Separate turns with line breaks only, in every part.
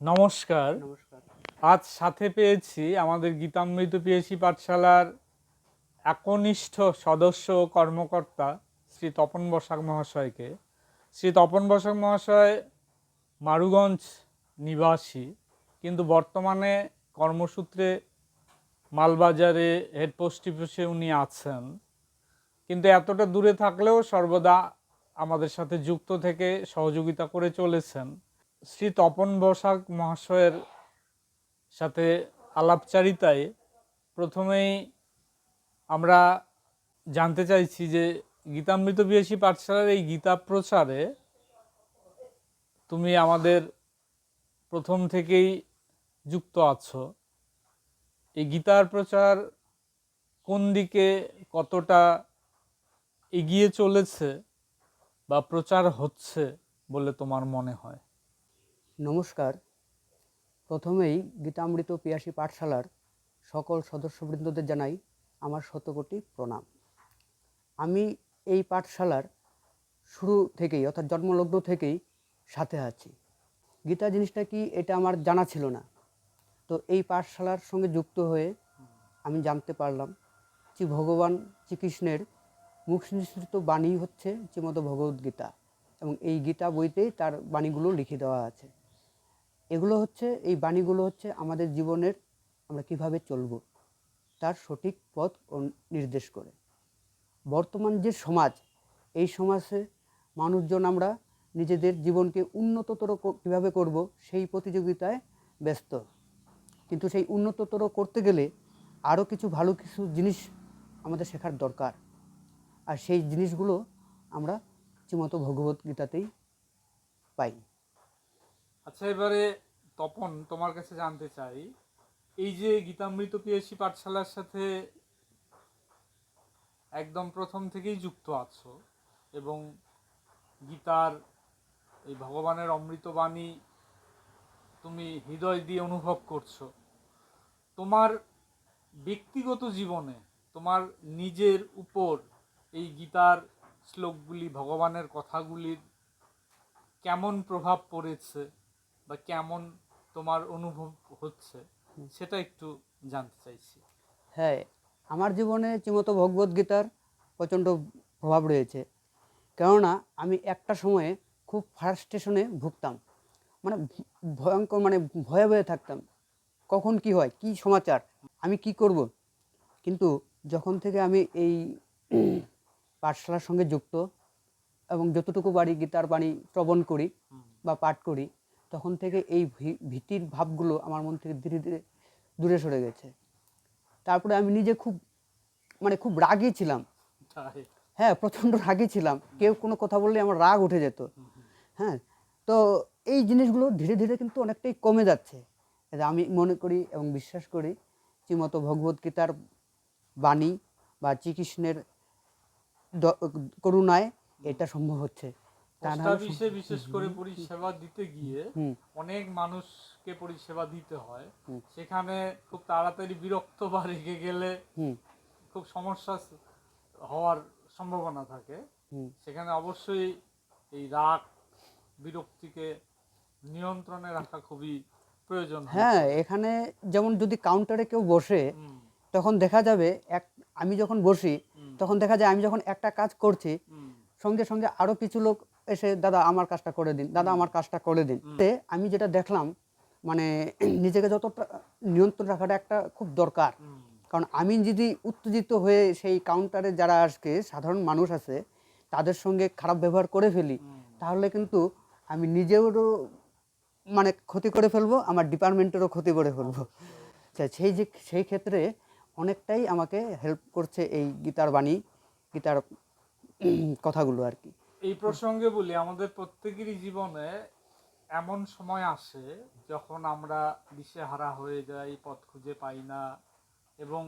নমস্কার। আজ সাথে পেয়েছি আমাদের গীতামৃত পিএসসি পাঠশালার একনিষ্ঠ সদস্য কর্মকর্তা শ্রী তপন বসাক মহাশয়কে। শ্রী তপন বসাক মহাশয় মারুগঞ্জ নিবাসী কিন্তু বর্তমানে কর্মসূত্রে মালবাজারে হেড পোস্ট অফিসে উনি আছেন। কিন্তু এতটা দূরে থাকলেও সর্বদা আমাদের সাথে যুক্ত থেকে সহযোগিতা করে চলেছেন। শ্রী তপন বসাক মহাশয়ের সাথে আলাপচারিতায় প্রথমেই আমরা জানতে চাইছি যে গীতামৃত বিএসি পাঠশালার এই গীতা প্রচারে তুমি আমাদের প্রথম থেকেই যুক্ত আছো। এই গীতার প্রচার কোন দিকে কতটা এগিয়ে চলেছে বা প্রচার হচ্ছে বলে তোমার মনে হয়?
নমস্কার। প্রথমেই গীতামৃত পিয়াসী পাঠশালার সকল সদস্যবৃন্দদের জানাই আমার শতকোটি প্রণাম। আমি এই পাঠশালার শুরু থেকেই, অর্থাৎ জন্মলগ্ন থেকেই সাথে আছি। গীতা জিনিসটা কি এটা আমার জানা ছিল না। তো এই পাঠশালার সঙ্গে যুক্ত হয়ে আমি জানতে পারলাম যে ভগবান শ্রীকৃষ্ণের মুখ নিঃসৃত বাণী হচ্ছে শ্রীমদ ভগবদ্গীতা এবং এই গীতা বইতেই তার বাণীগুলো লিখে দেওয়া আছে। এগুলো হচ্ছে, এই বাণীগুলো হচ্ছে আমাদের জীবনের আমরা কীভাবে চলব, তার সঠিক পথ নির্দেশ করে। বর্তমান যে সমাজ, এই সমাজে মানুষজন আমরা নিজেদের জীবনকে উন্নততর কীভাবে করব সেই প্রতিযোগিতায় ব্যস্ত। কিন্তু সেই উন্নততর করতে গেলে আরও কিছু ভালো কিছু জিনিস আমাদের শেখার দরকার। আর সেই জিনিসগুলো আমরা শ্রীমতো ভগবদ্গীতাতেই পাই।
আচ্ছা এবারে তপন, তোমার কাছে জানতে চাই, এই যে গীতামৃত পিএসসি পাঠশালার সাথে একদম প্রথম থেকেই যুক্ত আছো এবং গীতার এই ভগবানের অমৃতবাণী তুমি হৃদয় দিয়ে অনুভব করছ, তোমার ব্যক্তিগত জীবনে, তোমার নিজের উপর এই গীতার শ্লোকগুলি, ভগবানের কথাগুলির কেমন প্রভাব পড়েছে? বা কেমন তোমার অনুভব হচ্ছে সেটা একটু জানতে চাইছি।
হ্যাঁ আমার জীবনে শ্রীমতো ভগবদ্গীতার প্রচণ্ড প্রভাব রয়েছে। কেননা আমি একটা সময়ে খুব ফ্রাস্ট্রেশনে ভুগতাম। মানে ভয়ঙ্কর মানে ভয়ে ভয়ে থাকতাম। কখন কি হয় কি সমাচার আমি কি করব? কিন্তু যখন থেকে আমি এই পাঠশালার সঙ্গে যুক্ত এবং যতটুকু বাড়ি গীতার বাণী শ্রবণ করি বা পাঠ করি তখন থেকে এই ভীতির ভাবগুলো আমার মন থেকে ধীরে ধীরে দূরে সরে গেছে। তারপরে আমি নিজে খুব মানে খুব রাগী ছিলাম। হ্যাঁ প্রচণ্ড রাগী ছিলাম। কেউ কোনো কথা বললে আমার রাগ উঠে যেত। হ্যাঁ তো এই জিনিসগুলো ধীরে ধীরে কিন্তু অনেকটাই কমে যাচ্ছে। আমি মনে করি এবং বিশ্বাস করি শ্রীমতো ভগবদ্গীতার বাণী বা শ্রীকৃষ্ণের করুণায় এটা সম্ভব হচ্ছে। তা
পোস্ট
নাহলে
বিশেষ করে পরিষেবা দিতে গিয়ে অনেক মানুষকে পরিষেবা দিতে হয়। সেখানে খুব তাড়াতাড়ি বিরক্ত বা রেগে গেলে খুব সমস্যা হওয়ার সম্ভাবনা থাকে। সেখানে অবশ্যই এই রাগ বিরক্তিকে নিয়ন্ত্রণে রাখা খুবই প্রয়োজন হ্যাঁ।
এখানে যেমন যদি কাউন্টারে কেউ বসে তখন দেখা যাবে এক আমি যখন বসি তখন দেখা যায় আমি যখন একটা কাজ করছি সঙ্গে সঙ্গে আরও কিছু লোক এসে দাদা আমার কাজটা করে দিন। দাদা আমার কাজটা করে দিন। তে আমি যেটা দেখলাম মানে নিজেকে যতটা নিয়ন্ত্রণ রাখাটা একটা খুব দরকার। কারণ আমি যদি উত্তেজিত হয়ে সেই কাউন্টারে যারা আজকে সাধারণ মানুষ আছে তাদের সঙ্গে খারাপ ব্যবহার করে ফেলি তাহলে কিন্তু আমি নিজেরও মানে ক্ষতি করে ফেলব আমার ডিপার্টমেন্টেরও ক্ষতি করে ফেলব। সেই যে সেই ক্ষেত্রে অনেকটাই আমাকে হেল্প করছে এই গীতার বাণী গীতার কথাগুলো আর কি।
এই প্রসঙ্গে বলি, আমাদের প্রত্যেকেরই জীবনে এমন সময় আসে যখন আমরা দিশেহারা হয়ে যাই, পথ খুঁজে পাই না এবং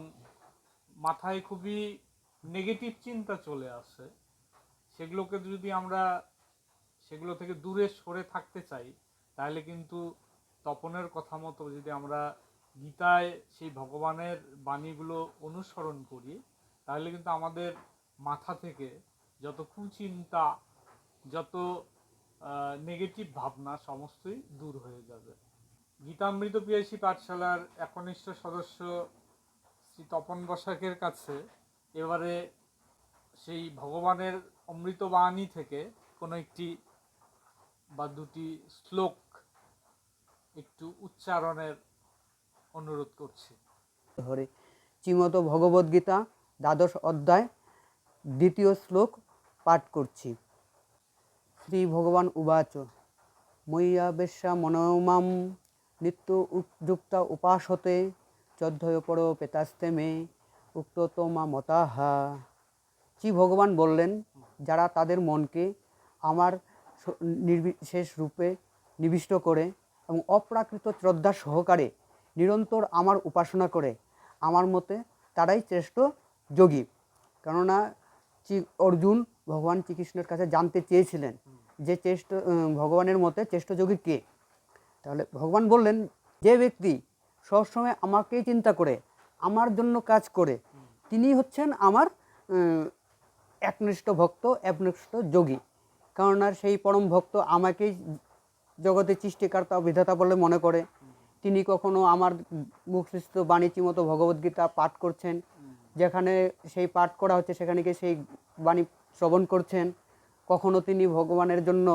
মাথায় খুবই নেগেটিভ চিন্তা চলে আসে। সেগুলোকে যদি আমরা সেগুলো থেকে দূরে সরে থাকতে চাই, তাহলে কিন্তু তপনের কথা মতো যদি আমরা গীতায় সেই ভগবানের বাণীগুলো অনুসরণ করি, তাহলে কিন্তু আমাদের মাথা থেকে যত কুচিন্তা যত নেগেটিভ ভাবনা সমস্তই দূর হয়ে যাবে। গীতামৃত পিয়াসী পাঠশালার একনিষ্ঠ সদস্য শ্রী তপন বসাকের কাছে এবারে সেই ভগবানের অমৃতবাণী থেকে কোনো একটি বা দুটি শ্লোক একটু উচ্চারণের অনুরোধ করছি।
হরে, শ্রীমদ ভগবদ্গীতা, দ্বাদশ অধ্যায়, দ্বিতীয় শ্লোক পাঠ করছি। শ্রী ভগবান উবাচ বেশ্যা মনোমাম, নিত্য যুক্তা উপাসতে, চোদ্দয় পর পেতাস্তে মে, উক্ত মা মতাহা। শ্রী ভগবান বললেন, যারা তাদের মনকে আমার নির্বিশেষ রূপে নিবিষ্ট করে এবং অপ্রাকৃত শ্রদ্ধা সহকারে নিরন্তর আমার উপাসনা করে, আমার মতে তারাই শ্রেষ্ঠ যোগী। কেননা অর্জুন ভগবান শ্রীকৃষ্ণের কাছে জানতে চেয়েছিলেন যে চেষ্ট ভগবানের মতে শ্রেষ্ঠ যোগী কে? তাহলে ভগবান বললেন, যে ব্যক্তি সবসময় আমাকেই চিন্তা করে, আমার জন্য কাজ করে, তিনি হচ্ছেন আমার একনিষ্ঠ ভক্ত, একনিষ্ঠ যোগী। কেননা সেই পরম ভক্ত আমাকেই জগতে সৃষ্টিকর্তা, বিধাতা বলে মনে করে। তিনি কখনো আমার মুখস্থ বাণীচি মতো ভগবদ্গীতা পাঠ করছেন যেখানে সেই পাঠ করা হচ্ছে, সেখানে গিয়ে সেই বাণী শ্রবণ করছেন। কখনো তিনি ভগবানের জন্য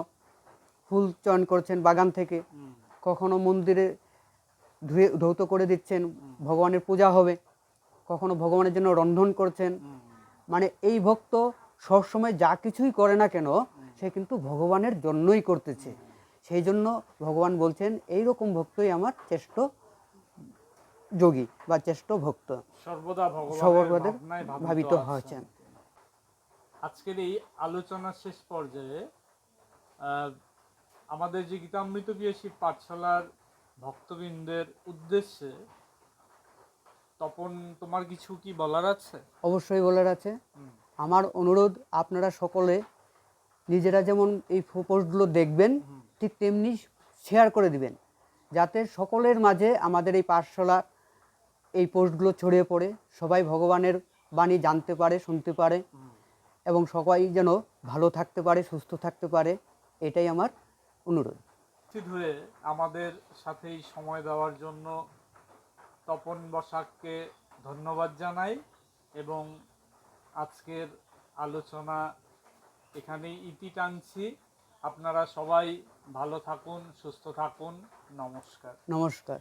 ফুল চয়ন করছেন বাগান থেকে। কখনো মন্দিরে ধুয়ে, ধৌত করে দিচ্ছেন, ভগবানের পূজা হবে। কখনো ভগবানের জন্য রন্ধন করছেন। মানে এই ভক্ত সবসময় যা কিছুই করে না কেন, সে কিন্তু ভগবানের জন্যই করতেছে। সেই জন্য ভগবান বলছেন এই রকম ভক্তই আমার শ্রেষ্ঠ যোগী বা শ্রেষ্ঠ ভক্ত।
সর্বদা
ভাবিত হয়েছেন।
আজকের এই আলোচনার শেষ পর্যায়ে আমাদের যে গীতামৃত পিয়াসী পাঠশালার ভক্তবৃন্দের উদ্দেশ্যে তপন তোমার কিছু কি বলার আছে?
অবশ্যই বলার আছে। আমার অনুরোধ আপনারা সকলে নিজেরা যেমন এই পোস্টগুলো দেখবেন ঠিক তেমনি শেয়ার করে দিবেন। যাতে সকলের মাঝে আমাদের এই পাঠশালা এই পোস্টগুলো ছড়িয়ে পড়ে সবাই ভগবানের বাণী জানতে পারে শুনতে পারে এবং সবাই যেন ভালো থাকতে পারে সুস্থ থাকতে পারে এটাই আমার অনুরোধ।
উপস্থিত হয়ে আমাদের সাথেই সময় দেওয়ার জন্য তপন বসাককে ধন্যবাদ জানাই এবং আজকের আলোচনা এখানে ইতি টানছি। আপনারা সবাই ভালো থাকুন সুস্থ থাকুন। নমস্কার।
নমস্কার।